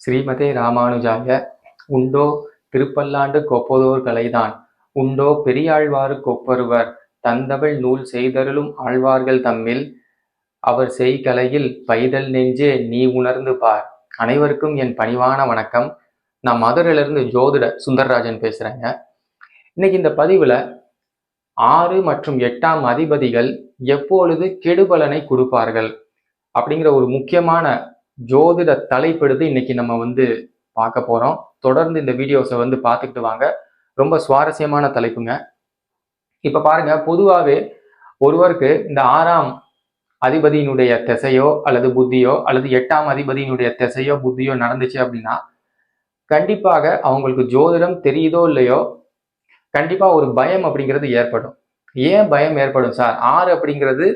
ஸ்ரீமதே ராமானுஜாய. உண்டோ திருப்பல்லாண்டு கொப்பதோர் கலைதான். உண்டோ பெரியாழ்வாரு கொப்பருவர். தந்தமிழ் நூல் செய்தருளும் ஆழ்வார்கள் தம்மில். அவர் செய்கலையில் பைதல் நெஞ்சே நீ உணர்ந்து பார். அனைவருக்கும் என் பணிவான வணக்கம். நான் மதுரையிலிருந்து ஜோதிட சுந்தரராஜன் பேசுறேங்க. இன்னைக்கு இந்த பதிவுல ஆறு மற்றும் எட்டாம் அதிபதிகள் எப்பொழுது கெடுபலனை கொடுப்பார்கள் அப்படிங்கிற ஒரு முக்கியமான ஜோதிட தலைப்பெடுத்து இன்னைக்கு நம்ம வந்து பார்க்க போகிறோம் தொடர்ந்து இந்த வீடியோஸை வந்து பார்த்துக்கிட்டு வாங்க. ரொம்ப சுவாரஸ்யமான தலைப்புங்க. இப்போ பாருங்க பொதுவாகவே ஒருவருக்கு இந்த ஆறாம் அதிபதியினுடைய திசையோ அல்லது புத்தியோ அல்லது எட்டாம் அதிபதியினுடைய திசையோ புத்தியோ நடந்துச்சு அப்படின்னா கண்டிப்பாக அவங்களுக்கு ஜோதிடம் தெரியுதோ இல்லையோ கண்டிப்பாக ஒரு பயம் அப்படிங்கிறது ஏற்படும். ஏன் பயம் ஏற்படும் சார்? ஆறு அப்படிங்கிறது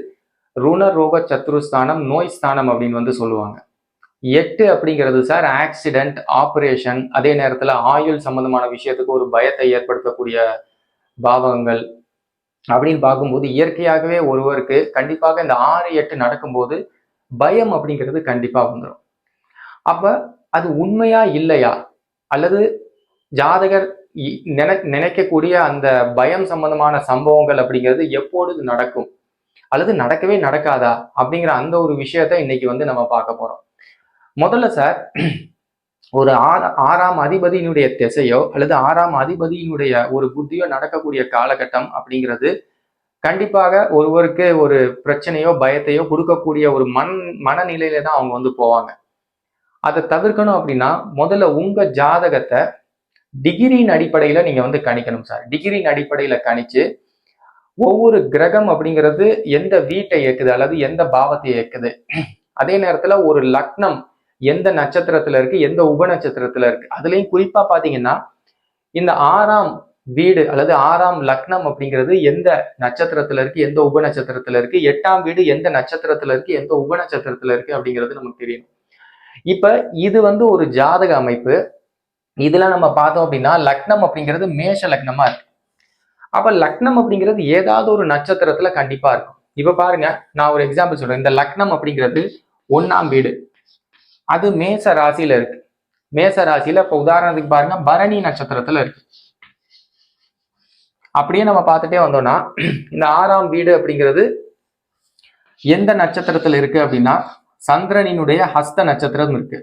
ருண ரோக சத்ருஸ்தானம் நோய் ஸ்தானம் அப்படின்னு வந்து சொல்லுவாங்க. எட்டு அப்படிங்கிறது சார் ஆக்சிடென்ட் ஆப்ரேஷன் அதே நேரத்துல ஆயுள் சம்பந்தமான விஷயத்துக்கு ஒரு பயத்தை ஏற்படுத்தக்கூடிய பாவகங்கள் அப்படின்னு பார்க்கும்போது இயற்கையாகவே ஒருவருக்கு கண்டிப்பாக இந்த ஆறு எட்டு நடக்கும்போது பயம் அப்படிங்கிறது கண்டிப்பா வந்துடும் அப்ப அது உண்மையா இல்லையா? அல்லது ஜாதகர் இ- நினை நினைக்கக்கூடிய அந்த பயம் சம்பந்தமான சம்பவங்கள் அப்படிங்கிறது எப்பொழுது நடக்கும்? அல்லது நடக்கவே நடக்காதா? அப்படிங்கிற அந்த ஒரு விஷயத்த இன்னைக்கு வந்து நம்ம பார்க்க போறோம். முதல்ல சார் ஒரு ஆற- ஆறாம் அதிபதியினுடைய திசையோ அல்லது ஆறாம் அதிபதியினுடைய ஒரு புத்தியோ நடக்கக்கூடிய காலகட்டம் அப்படிங்கிறது கண்டிப்பாக ஒருவருக்கு ஒரு பிரச்சனையோ பயத்தையோ கொடுக்கக்கூடிய ஒரு மண் மனநிலையில தான் அவங்க வந்து போவாங்க. அதை தவிர்க்கணும் அப்படின்னா முதல்ல உங்க ஜாதகத்தை டிகிரியின் அடிப்படையில நீங்க வந்து கணிக்கணும் சார் டிகிரியின் அடிப்படையில கணிச்சு ஒவ்வொரு கிரகம் அப்படிங்கிறது எந்த வீட்டை இயக்குது அல்லது எந்த பாவத்தை இயக்குது? அதே நேரத்துல ஒரு லக்னம் எந்த நட்சத்திரத்துல இருக்கு எந்த உப நட்சத்திரத்துல இருக்கு. அதுலயும் குறிப்பா பாத்தீங்கன்னா இந்த ஆறாம் வீடு அல்லது ஆறாம் லக்னம் அப்படிங்கிறது எந்த நட்சத்திரத்துல இருக்கு எந்த உப நட்சத்திரத்துல இருக்கு எட்டாம் வீடு எந்த நட்சத்திரத்துல இருக்கு எந்த உப நட்சத்திரத்துல இருக்கு அப்படிங்கிறது நமக்கு தெரியும். இப்ப இது வந்து ஒரு ஜாதக அமைப்பு. இதுல நம்ம பார்த்தோம் அப்படின்னா லக்னம் அப்படிங்கிறது மேஷ லக்னமா இருக்கு. அப்ப லக்னம் அப்படிங்கிறது ஏதாவது ஒரு நட்சத்திரத்துல கண்டிப்பா இருக்கும். இப்ப பாருங்க நான் ஒரு எக்ஸாம்பிள் சொல்றேன். இந்த லக்னம் அப்படிங்கிறது ஒன்னாம் வீடு. அது மேச ராசியில இருக்கு. மேச ராசியில இப்ப உதாரணத்துக்கு பாருங்க பரணி நட்சத்திரத்துல இருக்கு. அப்படியே நம்ம பார்த்துட்டே வந்தோம்னா இந்த ஆறாம் வீடு அப்படிங்கிறது எந்த நட்சத்திரத்துல இருக்கு அப்படின்னா சந்திரனினுடைய ஹஸ்த நட்சத்திரம் இருக்கு.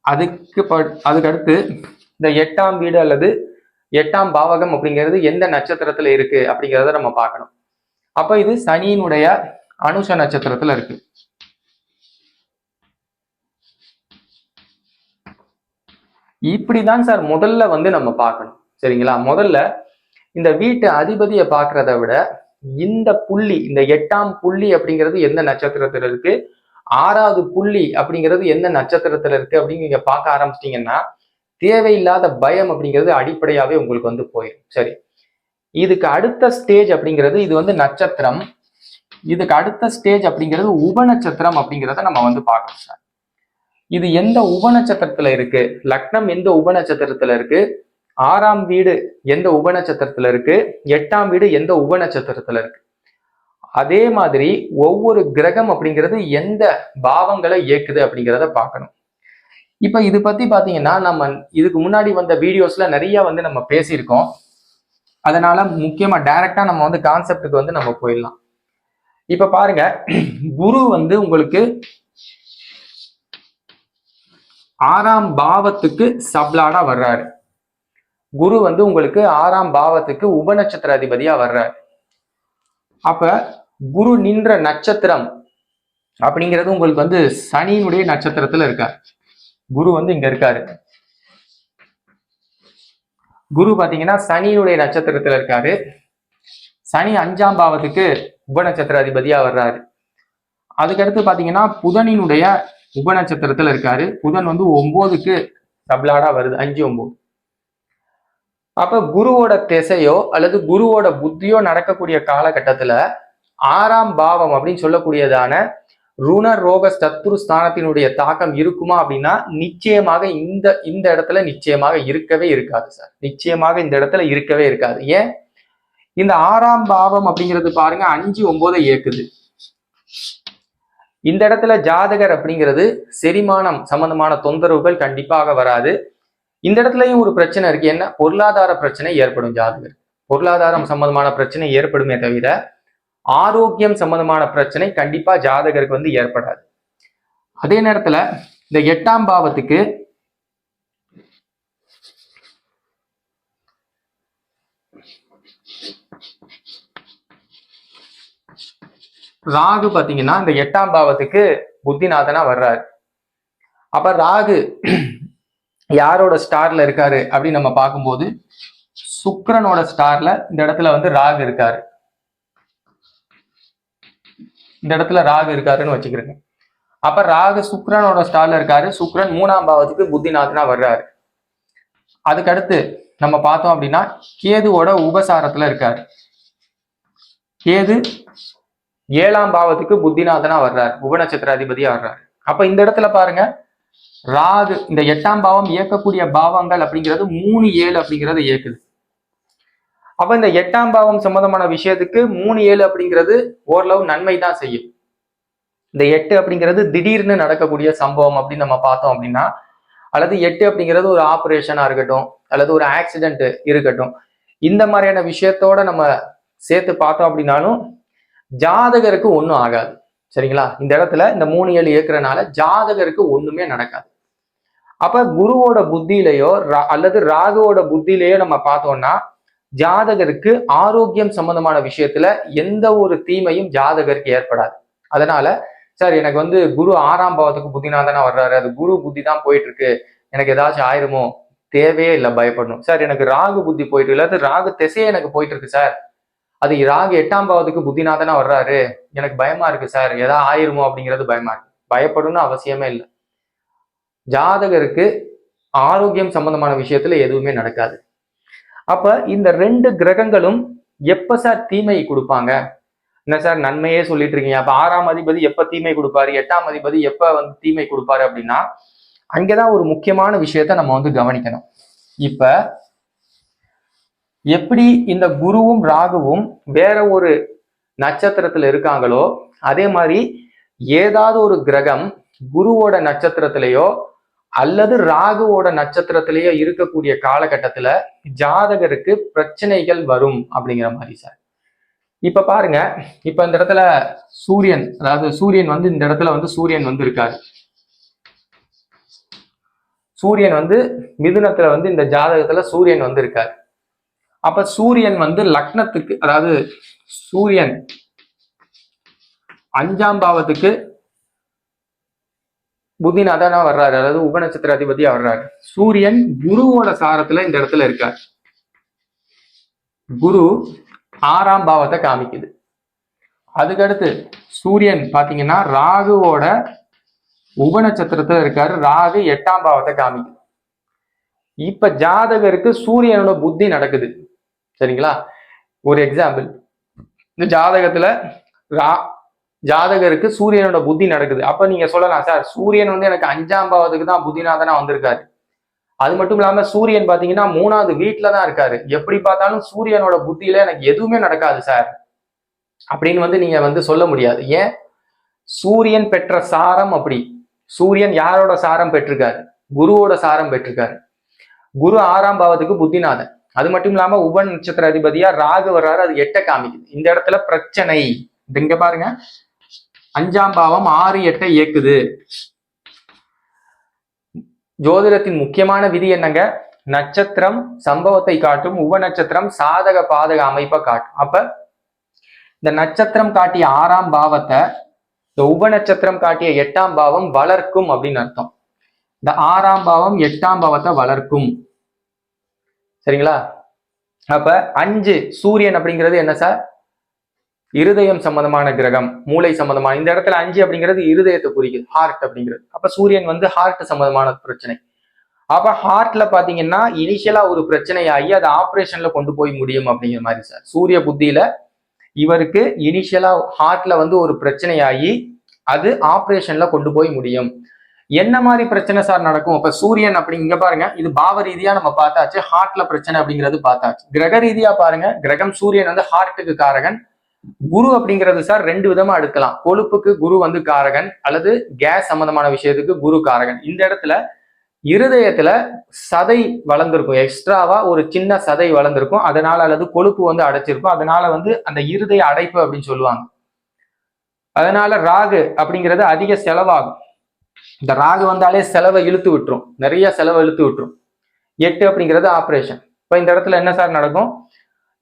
அதுக்கு ப- அதுக்கு அடுத்து இந்த எட்டாம் வீடு அல்லது எட்டாம் பாவகம் அப்படிங்கிறது எந்த நட்சத்திரத்துல இருக்கு அப்படிங்கிறத நம்ம பார்க்கணும். அப்ப இது சனியினுடைய அனுஷ நட்சத்திரத்துல இருக்கு. இப்படிதான் சார் முதல்ல வந்து நம்ம பார்க்கணும். சரிங்களா? முதல்ல இந்த வீட்டு அதிபதியை பார்க்கறத விட இந்த புள்ளி இந்த எட்டாம் புள்ளி அப்படிங்கிறது எந்த நட்சத்திரத்துல இருக்கு? ஆறாவது புள்ளி அப்படிங்கிறது எந்த நட்சத்திரத்துல இருக்கு அப்படின்னு நீங்க பார்க்க ஆரம்பிச்சிட்டீங்கன்னா தேவையில்லாத பயம் அப்படிங்கிறது அடிப்படையாவே உங்களுக்கு வந்து போயிடும் சரி. இதுக்கு அடுத்த ஸ்டேஜ் அப்படிங்கிறது இது வந்து நட்சத்திரம். இதுக்கு அடுத்த ஸ்டேஜ் அப்படிங்கிறது உபநட்சத்திரம் அப்படிங்கிறத நம்ம வந்து பார்க்கணும் சார் இது எந்த உபநட்சத்திரத்துல இருக்கு? லக்னம் எந்த உபநட்சத்திரத்துல இருக்கு? ஆறாம் வீடு எந்த உபநட்சத்திரத்துல இருக்கு? எட்டாம் வீடு எந்த உபநட்சத்திரத்துல இருக்கு? அதே மாதிரி ஒவ்வொரு கிரகம் அப்படிங்கிறது எந்த பாவங்களை இயக்குது அப்படிங்கிறத பார்க்கணும். இப்ப இது பத்தி பாத்தீங்கன்னா நம்ம இதுக்கு முன்னாடி வந்த வீடியோஸ்ல நிறைய வந்து நம்ம பேசியிருக்கோம். அதனால முக்கியமா டைரக்டா நம்ம வந்து கான்செப்டுக்கு வந்து நம்ம போயிடலாம். இப்ப பாருங்க குரு வந்து உங்களுக்கு ஆறாம் பாவத்துக்கு சப்லாடா வர்றாரு. குரு வந்து உங்களுக்கு ஆறாம் பாவத்துக்கு உபநட்சத்திர அதிபதியா வர்றாரு. அப்ப குரு நின்ற நட்சத்திரம் அப்படிங்கிறது உங்களுக்கு வந்து சனியினுடைய நட்சத்திரத்துல இருக்கார். குரு வந்து இங்க இருக்காரு. குரு பாத்தீங்கன்னா சனியினுடைய நட்சத்திரத்துல இருக்காரு. சனி அஞ்சாம் பாவத்துக்கு உபநட்சத்திர அதிபதியா வர்றாரு. அதுக்கடுத்து பார்த்தீங்கன்னா புதனினுடைய உபநட்சத்திரத்துல இருக்காரு. புதன் வந்து ஒன்போதுக்கு சப்லாடா வருது. அஞ்சு ஒன்பது அப்ப குருவோட திசையோ அல்லது குருவோட புத்தியோ நடக்கக்கூடிய காலகட்டத்துல ஆறாம் பாவம் அப்படின்னு சொல்லக்கூடியதான ருண ரோக சத்ரு ஸ்தானத்தினுடைய தாக்கம் இருக்குமா அப்படின்னா நிச்சயமாக இந்த இந்த இடத்துல நிச்சயமாக இருக்கவே இருக்காது சார். நிச்சயமாக இந்த இடத்துல இருக்கவே இருக்காது. ஏன்? இந்த ஆறாம் பாவம் அப்படிங்கிறது பாருங்க அஞ்சு ஒன்பதை இயக்குது. இந்த இடத்துல ஜாதகர் அப்படிங்கிறது செரிமானம் சம்பந்தமான தொந்தரவுகள் கண்டிப்பாக வராது. இந்த இடத்துலயும் ஒரு பிரச்சனை இருக்கு. என்ன? பொருளாதார பிரச்சனை ஏற்படும் ஜாதகர். பொருளாதாரம் சம்பந்தமான பிரச்சனை ஏற்படுமே தவிர ஆரோக்கியம் சம்பந்தமான பிரச்சனை கண்டிப்பா ஜாதகருக்கு வந்து ஏற்படாது. அதே நேரத்துல இந்த எட்டாம் பாவத்துக்கு ராகு பாத்தீங்கன்னா இந்த எட்டாம் பாவத்துக்கு புத்திநாதனா வர்றாரு. அப்ப ராகு யாரோட ஸ்டார்ல இருக்காரு அப்படின்னு நம்ம பார்க்கும்போது சுக்கரனோட ஸ்டார்ல இந்த இடத்துல வந்து ராகு இருக்காரு. இந்த இடத்துல ராகு இருக்காருன்னு வச்சுக்கிறேங்க. அப்ப ராகு சுக்ரனோட ஸ்டார்ல இருக்காரு. சுக்ரன் மூணாம் பாவத்துக்கு புத்திநாதனா வர்றாரு. அதுக்கடுத்து நம்ம பார்த்தோம் அப்படின்னா கேதுவோட உபசாரத்துல இருக்காரு. கேது ஏழாம் பாவத்துக்கு புத்திநாதனா வர்றாரு. உபநட்சத்திராதிபதியா வர்றாரு. அப்ப இந்த இடத்துல பாருங்க ராகு இந்த எட்டாம் பாவம் இயக்கக்கூடிய பாவங்கள் அப்படிங்கிறது மூணு ஏழு அப்படிங்கிறது இயக்குது. அப்ப இந்த எட்டாம் பாவம் சம்பந்தமான விஷயத்துக்கு மூணு ஏழு அப்படிங்கிறது ஓரளவு நன்மை தான் செய்யும். இந்த எட்டு அப்படிங்கிறது திடீர்னு நடக்கக்கூடிய சம்பவம் அப்படின்னு நம்ம பார்த்தோம் அப்படின்னா அல்லது எட்டு அப்படிங்கிறது ஒரு ஆப்ரேஷனா இருக்கட்டும் அல்லது ஒரு ஆக்சிடென்ட் இருக்கட்டும் இந்த மாதிரியான விஷயத்தோட நம்ம சேர்த்து பார்த்தோம் அப்படின்னாலும் ஜாதகருக்கு ஒன்றும் ஆகாது. சரிங்களா? இந்த இடத்துல இந்த மூணு ஏழு ஏற்கிறனால ஜாதகருக்கு ஒண்ணுமே நடக்காது. அப்ப குருவோட புத்தியிலையோ ரா- அல்லது ராகுவோட புத்தியிலையோ நம்ம பார்த்தோம்னா ஜாதகருக்கு ஆரோக்கியம் சம்பந்தமான விஷயத்துல எந்த ஒரு தீமையும் ஜாதகருக்கு ஏற்படாது. அதனால சார் எனக்கு வந்து குரு ஆறாம் பாவத்துக்கு புத்திநாதனா வர்றாரு. அது குரு புத்தி தான் போயிட்டு இருக்கு எனக்கு ஏதாச்சும் ஆயிருமோ? தேவையே இல்லை பயப்படணும். சார் எனக்கு ராகு புத்தி போயிட்டு இல்லாத ராகு திசையே எனக்கு போயிட்டு இருக்கு சார். அது ராகு எட்டாம் பாவத்துக்கு புத்திநாதனா வர்றாரு. எனக்கு பயமா இருக்கு சார். ஏதா ஆயிருமோ? அப்படிங்கிறது பயமா இருக்கு. பயப்படணும்னு அவசியமே இல்லை. ஜாதகருக்கு ஆரோக்கியம் சம்பந்தமான விஷயத்துல எதுவுமே நடக்காது. அப்ப இந்த ரெண்டு கிரகங்களும் எப்ப சார் தீமை கொடுப்பாங்க? என்ன சார் நன்மையே சொல்லிட்டு இருக்கீங்க. அப்ப ஆறாம் அதிபதி எப்ப தீமை கொடுப்பாரு? எட்டாம் அதிபதி எப்ப வந்து தீமை கொடுப்பாரு அப்படின்னா அங்கதான் ஒரு முக்கியமான விஷயத்த நம்ம வந்து கவனிக்கணும். இப்ப எப்படி இந்த குருவும் ராகுவும் வேற ஒரு நட்சத்திரத்துல இருக்காங்களோ அதே மாதிரி ஏதாவது ஒரு கிரகம் குருவோட நட்சத்திரத்திலேயோ அல்லது ராகுவோட நட்சத்திரத்திலேயே இருக்கக்கூடிய காலகட்டத்துல ஜாதகருக்கு பிரச்சனைகள் வரும் அப்படிங்கிற மாதிரி சார். இப்ப பாருங்க இப்ப இந்த இடத்துல சூரியன் அதாவது சூரியன் வந்து இந்த இடத்துல வந்து சூரியன் வந்து இருக்காரு சூரியன் வந்து மிதுனத்துல வந்து இந்த ஜாதகத்துல சூரியன் வந்து இருக்காரு அப்ப சூரியன் வந்து லக்னத்துக்கு அதாவது சூரியன் அஞ்சாம் பாவத்துக்கு புத்திநாதனா வர்றாரு. அதாவது உபநட்சத்திர அதிபதியா வர்றாரு சூரியன் குருவோட சாரத்துல இந்த இடத்துல இருக்கார். குரு ஆறாம் பாவத்தை காமிக்குது. அதுக்கடுத்து சூரியன் பாத்தீங்கன்னா ராகுவோட உபநட்சத்திரத்துல இருக்காரு. ராகு எட்டாம் பாவத்தை காமிக்குது. இப்ப ஜாதகருக்கு சூரியனோட புத்தி நடக்குது. சரிங்களா? ஒரு எக்ஸாம்பிள் இந்த ஜாதகத்துல ரா ஜாதகருக்கு சூரியனோட புத்தி நடக்குது. அப்ப நீங்க சொல்லலாம் சார் சூரியன் வந்து எனக்கு அஞ்சாம் பாவத்துக்கு தான் புத்திநாதனா வந்திருக்காரு? அது மட்டும் இல்லாம சூரியன் பாத்தீங்கன்னா மூணாவது வீட்டுல தான் இருக்காரு. எப்படி பார்த்தாலும் சூரியனோட புத்தியில எனக்கு எதுவுமே நடக்காது சார். அப்படின்னு வந்து நீங்க வந்து சொல்ல முடியாது. ஏன்? சூரியன் பெற்ற சாரம் அப்படி. சூரியன் யாரோட சாரம் பெற்றிருக்காரு? குருவோட சாரம் பெற்றிருக்காரு. குரு ஆறாம் பாவத்துக்கு புத்திநாதன். அது மட்டும் இல்லாம உப நட்சத்திர அதிபதியா ராகு வர்றாரு. அது எட்ட காமிக்குது. இந்த இடத்துல பிரச்சனை. இங்க பாருங்க. அஞ்சாம் பாவம் ஆறு எட்டை இயக்குது. ஜோதிடத்தின் முக்கியமான விதி என்னங்க? நட்சத்திரம் சம்பவத்தை காட்டும் உப நட்சத்திரம் சாதக பாதக அமைப்பை காட்டும். அப்ப இந்த நட்சத்திரம் காட்டிய ஆறாம் பாவத்தை இந்த உப நட்சத்திரம் காட்டிய எட்டாம் பாவம் வளர்க்கும் அப்படின்னு அர்த்தம். இந்த ஆறாம் பாவம் எட்டாம் பாவத்தை வளர்க்கும். சரிங்களா? அப்ப அஞ்சு சூரியன் அப்படிங்கிறது என்ன சார்? இருதயம் சம்பந்தமான கிரகம் மூளை சம்பந்தமான இந்த இடத்துல அஞ்சு அப்படிங்கிறது இருதயத்தை குறிக்குது ஹார்ட் அப்படிங்கிறது. அப்ப சூரியன் வந்து ஹார்ட் சம்பந்தமான பிரச்சனை. அப்ப ஹார்ட்ல பாத்தீங்கன்னா இனிஷியலா ஒரு பிரச்சனையாகி அது ஆப்ரேஷன்ல கொண்டு போய் முடியும் அப்படிங்கிற மாதிரி சார் சூரிய புத்தியில இவருக்கு இனிஷியலா ஹார்ட்ல வந்து ஒரு பிரச்சனையாகி அது ஆப்ரேஷன்ல கொண்டு போய் முடியும். என்ன மாதிரி பிரச்சனை சார் நடக்கும்? அப்ப சூரியன் அப்படி இங்க பாருங்க இது பாவ ரீதியா நம்ம பார்த்தாச்சு ஹார்ட்ல பிரச்சனை அப்படிங்கிறது பார்த்தாச்சு. கிரக ரீதியா பாருங்க கிரகம் சூரியன் வந்து ஹார்ட்டுக்கு காரகன் குரு அப்படிங்கிறது சார் ரெண்டு விதமா எடுக்கலாம். கொழுப்புக்கு குரு வந்து காரகன் அல்லது கேஸ் சம்பந்தமான விஷயத்துக்கு குரு காரகன். இந்த இடத்துல இருதயத்துல சதை வளர்ந்துருக்கும். எக்ஸ்ட்ராவா ஒரு சின்ன சதை வளர்ந்துருக்கும். அதனால அல்லது கொழுப்பு வந்து அடைச்சிருக்கும். அதனால வந்து அந்த இருதய அடைப்பு அப்படின்னு சொல்லுவாங்க. அதனால ராகு அப்படிங்கிறது அதிக செலவாகும். இந்த ராகு வந்தாலே செலவை இழுத்து விட்டுரும். நிறைய செலவை இழுத்து விட்டுரும். எட்டு அப்படிங்கிறது ஆப்ரேஷன் இப்போ இந்த இடத்துல என்ன சார் நடக்கும்?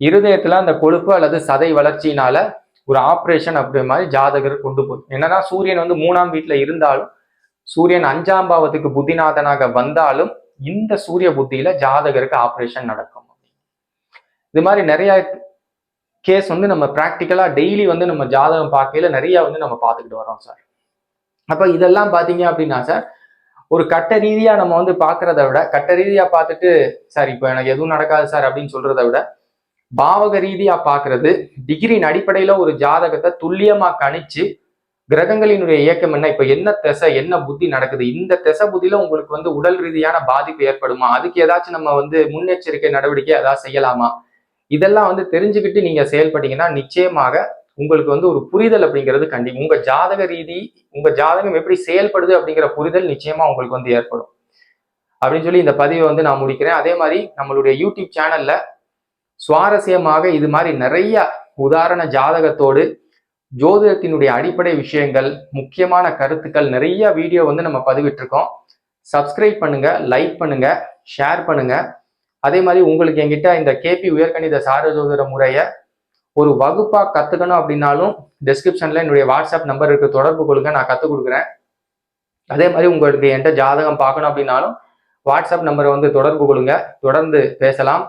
இருதயத்துல அந்த கொழுப்பு அல்லது சதை வளர்ச்சியினால ஒரு ஆப்ரேஷன் அப்படி மாதிரி ஜாதகர் கொண்டு போய் என்னதான் சூரியன் வந்து மூணாம் வீட்டுல இருந்தாலும் சூரியன் அஞ்சாம் பாவத்துக்கு புத்திநாதனாக வந்தாலும் இந்த சூரிய புத்தியில ஜாதகருக்கு ஆப்ரேஷன் நடக்கும். இது மாதிரி நிறைய கேஸ் வந்து நம்ம ப்ராக்டிக்கலா டெய்லி வந்து நம்ம ஜாதகம் பார்க்கையில நிறைய வந்து நம்ம பார்த்துக்கிட்டு வரோம் சார் அப்ப இதெல்லாம் பாத்தீங்க அப்படின்னா சார் ஒரு கட்ட ரீதியா நம்ம வந்து பாக்குறத விட கட்ட ரீதியா பார்த்துட்டு சார் இப்போ எனக்கு எதுவும் நடக்காது சார் அப்படின்னு சொல்றதை விட பாவக ரீதியா பாக்குறது டிகிரியின் அடிப்படையில ஒரு ஜாதகத்தை துல்லியமா கணிச்சு கிரகங்களினுடைய இயக்கம் என்ன இப்ப என்ன திசை என்ன புத்தி நடக்குது? இந்த திசை புத்தியில உங்களுக்கு வந்து உடல் ரீதியான பாதிப்பு ஏற்படுமா? அதுக்கு ஏதாச்சும் நம்ம வந்து முன்னெச்சரிக்கை நடவடிக்கை ஏதாவது செய்யலாமா? இதெல்லாம் வந்து தெரிஞ்சுக்கிட்டு நீங்க செயல்பட்டீங்கன்னா நிச்சயமாக உங்களுக்கு வந்து ஒரு புரிதல் அப்படிங்கிறது கண்டி உங்க ஜாதக ரீதி உங்க ஜாதகம் எப்படி செயல்படுது அப்படிங்கிற புரிதல் நிச்சயமா உங்களுக்கு வந்து ஏற்படும். அப்படின்னு சொல்லி இந்த பதிவை வந்து நான் முடிக்கிறேன். அதே மாதிரி நம்மளுடைய யூடியூப் சேனல்ல சுவாரஸ்யமாக இது மாதிரி நிறைய உதாரண ஜாதகத்தோடு ஜோதிடத்தினுடைய அடிப்படை விஷயங்கள் முக்கியமான கருத்துக்கள் நிறைய வீடியோ வந்து நம்ம பதிவிட்டிருக்கோம். சப்ஸ்கிரைப் பண்ணுங்க லைக் பண்ணுங்க ஷேர் பண்ணுங்க. அதே மாதிரி உங்களுக்கு என்கிட்ட இந்த கேபி உயர்கணித சார ஜோதிட முறையை ஒரு வகுப்பாக கற்றுக்கணும் அப்படின்னாலும் டிஸ்கிரிப்ஷன்ல என்னுடைய வாட்ஸ்அப் நம்பர் இருக்கு தொடர்பு கொள்ளுங்க நான் கற்றுக் கொடுக்குறேன். அதே மாதிரி உங்களுக்கு என்கிட்ட ஜாதகம் பார்க்கணும் அப்படின்னாலும் வாட்ஸ்அப் நம்பரை வந்து தொடர்பு கொள்ளுங்க தொடர்ந்து பேசலாம்.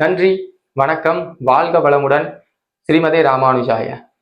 நன்றி. வணக்கம் வாழ்க வளமுடன். ஸ்ரீமதே ராமானுஜாய.